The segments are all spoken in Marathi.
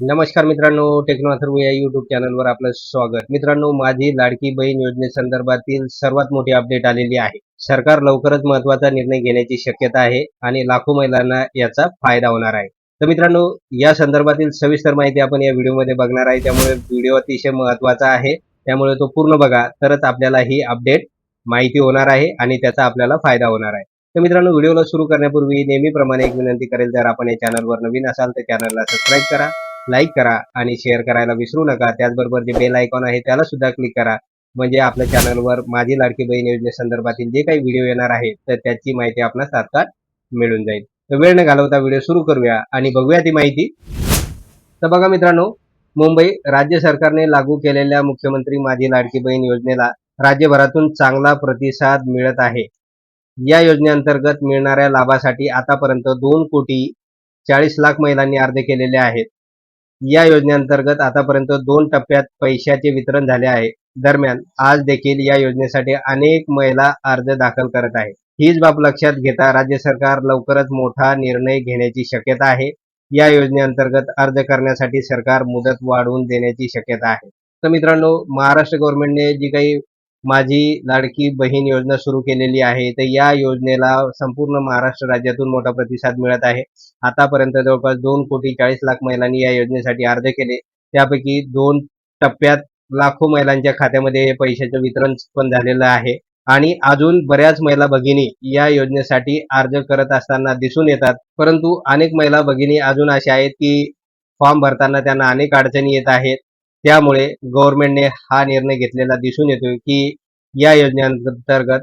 नमस्कार मित्रांनो टेक्नो अथर्व या युट्यूब चॅनलवर आपलं स्वागत. मित्रांनो माझी लाडकी बहीण योजनेसंदर्भातील सर्वात मोठी अपडेट आलेली आहे. सरकार लवकरच महत्त्वाचा निर्णय घेण्याची शक्यता आहे आणि लाखो महिलांना याचा फायदा होणार आहे. तर मित्रांनो या संदर्भातील सविस्तर माहिती आपण या व्हिडिओमध्ये बघणार आहे. त्यामुळे व्हिडिओ अतिशय महत्त्वाचा आहे. त्यामुळे तो पूर्ण बघा. तरच आपल्याला ही अपडेट माहिती होणार आहे आणि त्याचा आपल्याला फायदा होणार आहे. तर मित्रांनो व्हिडिओला सुरू करण्यापूर्वी नेहमीप्रमाणे एक विनंती करेल. जर आपण या चॅनलवर नवीन असाल तर चॅनलला सबस्क्राईब करा. लाईक करा आणि शेअर करायला विसरू नका. त्याचबरोबर जे बेल आयकॉन आहे त्याला सुद्धा क्लिक करा. म्हणजे आपल्या चॅनलवर माझी लाडकी बहीण योजनेसंदर्भातील जे काही व्हिडिओ येणार आहे तर त्याची माहिती आपणास तात्काळ मिळून जाईल. तर वेळ न घालवता व्हिडिओ सुरू करूया आणि बघूया ती माहिती. तर बघा मित्रांनो मुंबई राज्य सरकारने लागू केलेल्या मुख्यमंत्री माझी लाडकी बहीण योजनेला राज्यभरातून चांगला प्रतिसाद मिळत आहे. या योजनेअंतर्गत मिळणाऱ्या लाभासाठी आतापर्यंत दोन कोटी चाळीस लाख महिलांनी अर्ज केलेले आहेत. या योजनेअंतर्गत आतापर्यंत दोन टप्प्यात पैशाचे वितरण झाले आहे. दरम्यान आज देखील या योजनेसाठी अनेक महिला अर्ज दाखल करत आहे हीच बाब लक्षात घेता राज्य सरकार लवकरच मोठा निर्णय घेण्याची शक्यता आहे. या योजनेअंतर्गत अर्ज करण्यासाठी सरकार मुदत वाढवून देण्याची शक्यता आहे. तर मित्रांनो महाराष्ट्र गव्हर्नमेंटने जी काही माझी लाडकी बहीण योजना सुरू केलेली आहे. तर या योजनेला संपूर्ण महाराष्ट्र राज्यातून मोठा प्रतिसाद मिळत आहे. आतापर्यंत जवळपास दोन कोटी चाळीस लाख महिलांनी या योजनेसाठी अर्ज केले. त्यापैकी दोन टप्प्यात लाखो महिलांच्या खात्यामध्ये पैशाचं वितरण पण झालेलं आहे. आणि अजून बऱ्याच महिला भगिनी या योजनेसाठी अर्ज करत असताना दिसून येतात. परंतु अनेक महिला भगिनी अजून अशा आहेत की फॉर्म भरताना त्यांना अनेक अडचणी येत आहेत. त्यामुळे गव्हर्नमेंटने हा निर्णय घेतलेला दिसून येतोय की या योजनेअंतर्गत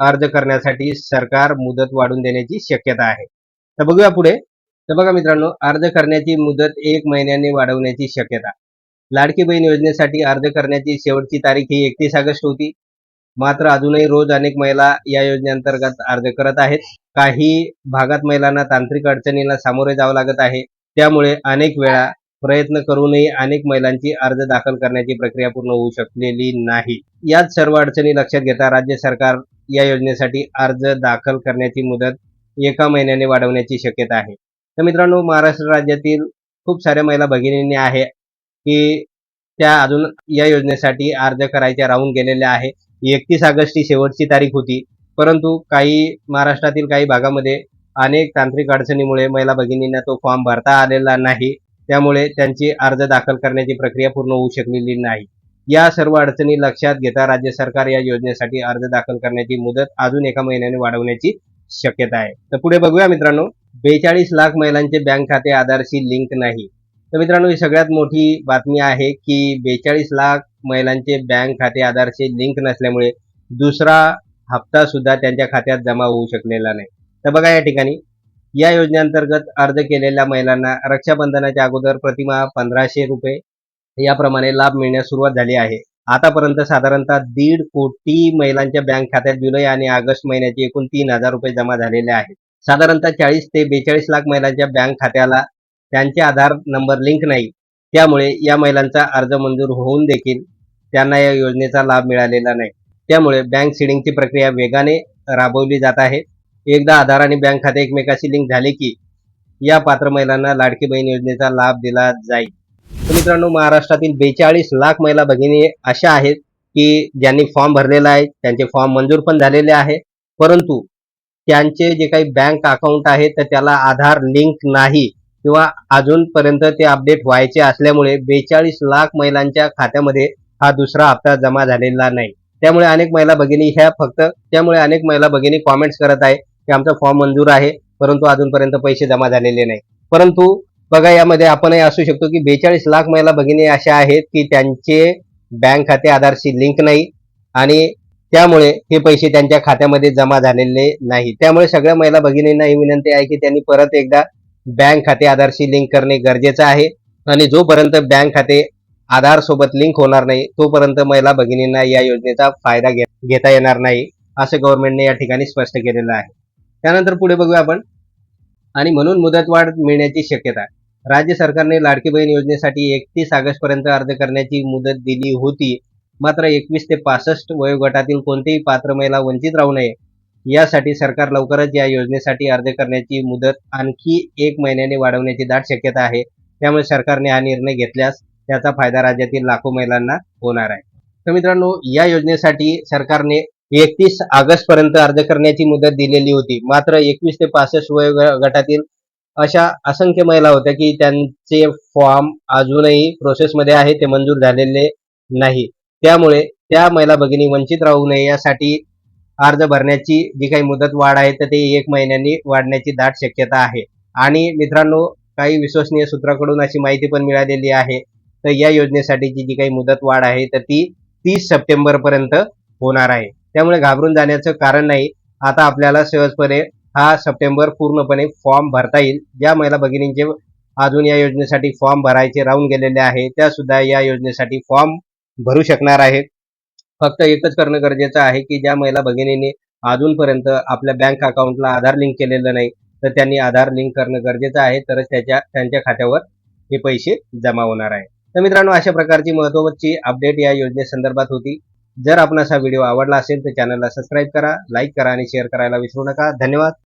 अर्ज करण्यासाठी सरकार मुदत वाढवून देण्याची शक्यता आहे. तर बघूया पुढे. तर बघा मित्रांनो अर्ज करण्याची मुदत एक महिन्याने वाढवण्याची शक्यता. लाडकी बहीण योजनेसाठी अर्ज करण्याची शेवटची तारीख ही एकतीस ऑगस्ट होती. मात्र अजूनही रोज अनेक महिला या योजनेअंतर्गत अर्ज करत आहेत. काही भागात महिलांना तांत्रिक अडचणींना सामोरे जावं लागत आहे. त्यामुळे अनेक वेळा प्रयत्न करूनही अनेक महिलांची अर्ज दाखल करण्याची प्रक्रिया पूर्ण होऊ शकलेली नाही. याच सर्व अडचणी लक्षात घेता राज्य सरकार या योजनेसाठी अर्ज दाखल करण्याची मुदत एका महिन्याने वाढवण्याची शक्यता आहे. तर मित्रांनो महाराष्ट्र राज्यातील खूप साऱ्या महिला भगिनींनी आहे की त्या अजून या योजनेसाठी अर्ज करायच्या राहून गेलेल्या आहे. एकतीस ऑगस्ट ही शेवटची तारीख होती. परंतु काही महाराष्ट्रातील काही भागामध्ये अनेक तांत्रिक अडचणीमुळे महिला भगिनींना तो फॉर्म भरता आलेला नाही. त्यामुळे त्यांची अर्ज दाखल करण्याची प्रक्रिया पूर्ण होऊ शकलेली नाही. या सर्व अडचणी लक्षात घेता राज्य सरकार या योजनेसाठी अर्ज दाखल करण्याची मुदत अजून एका महिन्याने वाढवण्याची शक्यता आहे. तर पुढे बघूया मित्रांनो. बेचाळीस लाख महिलांचे बँक खाते आधारशी लिंक नाही. तर मित्रांनो ही सगळ्यात मोठी बातमी आहे की बेचाळीस लाख महिलांचे बँक खाते आधारशी लिंक नसल्यामुळे दुसरा हप्ता सुद्धा त्यांच्या खात्यात जमा होऊ शकलेला नाही. तर बघा या ठिकाणी. या योजनेअंतर्गत अर्ज केलेल्या महिलांना रक्षाबंधनाच्या अगोदर प्रतिमा पंधराशे रुपये. याप्रमाणे लाभ मिळण्यास सुरुवात झाली आहे. आतापर्यंत साधारणतः दीड कोटी महिलांच्या बँक खात्यात जुलै आणि ऑगस्ट महिन्याचे एकूण तीन हजार रुपये जमा झालेले आहेत. साधारणतः चाळीस ते बेचाळीस लाख महिलांच्या बँक खात्याला त्यांचे आधार नंबर लिंक नाही. त्यामुळे या महिलांचा अर्ज मंजूर होऊन देखील त्यांना या योजनेचा लाभ मिळालेला नाही. त्यामुळे बँक सिडिंगची प्रक्रिया वेगाने राबवली जात आहे. एकदा आधार आणि बँक खाते एकमेकाशी लिंक झाले की या पात्र महिलांना लाडकी बहीण योजनेचा लाभ दिला जाईल. तर मित्रांनो महाराष्ट्रातील बेचाळीस लाख महिला भगिनी अशा आहेत की ज्यांनी फॉर्म भरलेला आहे त्यांचे फॉर्म मंजूर पण झालेले आहे परंतु त्यांचे जे काही बँक अकाउंट आहे तर त्याला आधार लिंक नाही किंवा अजूनपर्यंत ते अपडेट व्हायचे असल्यामुळे बेचाळीस लाख महिलांच्या खात्यामध्ये हा दुसरा हप्ता जमा झालेला नाही. त्यामुळे अनेक महिला भगिनी ह्या फक्त त्यामुळे अनेक महिला भगिनी कॉमेंट्स करत आहे की आमचा फॉर्म मंजूर आहे. परंतु अजूनपर्यंत पैसे जमा झालेले नाही. परंतु बघा यामध्ये आपणही असू शकतो की बेचाळीस लाख महिला भगिनी अशा आहेत की त्यांचे बँक खाते आधारशी लिंक नाही आणि त्यामुळे हे पैसे त्यांच्या खात्यामध्ये जमा झालेले नाही. त्यामुळे सगळ्या महिला भगिनींना ही विनंती आहे की त्यांनी परत एकदा बँक खाते आधारशी लिंक करणे गरजेचं आहे. आणि जोपर्यंत बँक खाते आधार सोबत लिंक होणार नाही तोपर्यंत महिला भगिनींना या योजनेचा फायदा घे घेता येणार नाही असं गव्हर्नमेंटने या ठिकाणी स्पष्ट केलेलं आहे. त्यानंतर पुढे बघूया आपण. आणि म्हणून मुदतवाढ मिळण्याची शक्यता. राज्य सरकारने लाडकी बहीण योजनेसाठी एकतीस ऑगस्ट पर्यंत अर्ज करण्याची मुदत दिली होती. मात्र एकवीस ते पासष्ट वयोगटातील कोणतीही पात्र महिला वंचित राहू नये. यासाठी सरकार लवकरच या योजनेसाठी अर्ज करण्याची मुदत आणखी एक महिन्याने वाढवण्याची दाट शक्यता आहे. त्यामुळे सरकारने हा निर्णय घेतल्यास त्याचा फायदा राज्यातील लाखो महिलांना होणार आहे. तर मित्रांनो या योजनेसाठी सरकारने एकतीस ऑगस्ट पर्यंत अर्ज करण्याची मुदत दिलेली होती. मात्र एकवीस ते पासष्ट वय गटातील अशा असंख्य महिला होत्या की त्यांचे फॉर्म अजूनही प्रोसेसमध्ये आहे ते मंजूर झालेले नाही. त्यामुळे त्या महिला भगिनी वंचित राहू नये यासाठी अर्ज भरण्याची जी काही मुदत वाढ आहे तर ते एक महिन्यांनी वाढण्याची दाट शक्यता आहे. आणि मित्रांनो काही विश्वसनीय सूत्राकडून अशी माहिती पण मिळालेली आहे तर या योजनेसाठीची जी काही मुदत वाढ आहे तर ती तीस सप्टेंबर पर्यंत होणार आहे. त्यामुळे घाबरून जाण्याचं कारण नाही. आता आपल्याला सहजपणे हा सप्टेंबर पूर्णपणे फॉर्म भरता येईल. ज्या महिला भगिनींचे अजून या योजनेसाठी फॉर्म भरायचे राहून गेलेले आहे त्या सुद्धा या योजनेसाठी फॉर्म भरू शकणार आहेत. फक्त एकच करणं गरजेचं आहे की ज्या महिला भगिनींनी अजूनपर्यंत आपल्या बँक अकाउंटला आधार लिंक केलेलं नाही तर त्यांनी आधार लिंक करणं गरजेचं आहे. तरच त्याच्या त्यांच्या खात्यावर हे पैसे जमा होणार आहे. तर मित्रांनो अशा प्रकारची महत्वाची अपडेट या योजनेसंदर्भात होती. जर आपणास हा व्हिडिओ आवडला असेल तर चॅनलला सबस्क्राईब करा लाईक करा आणि शेअर करायला विसरू नका. धन्यवाद.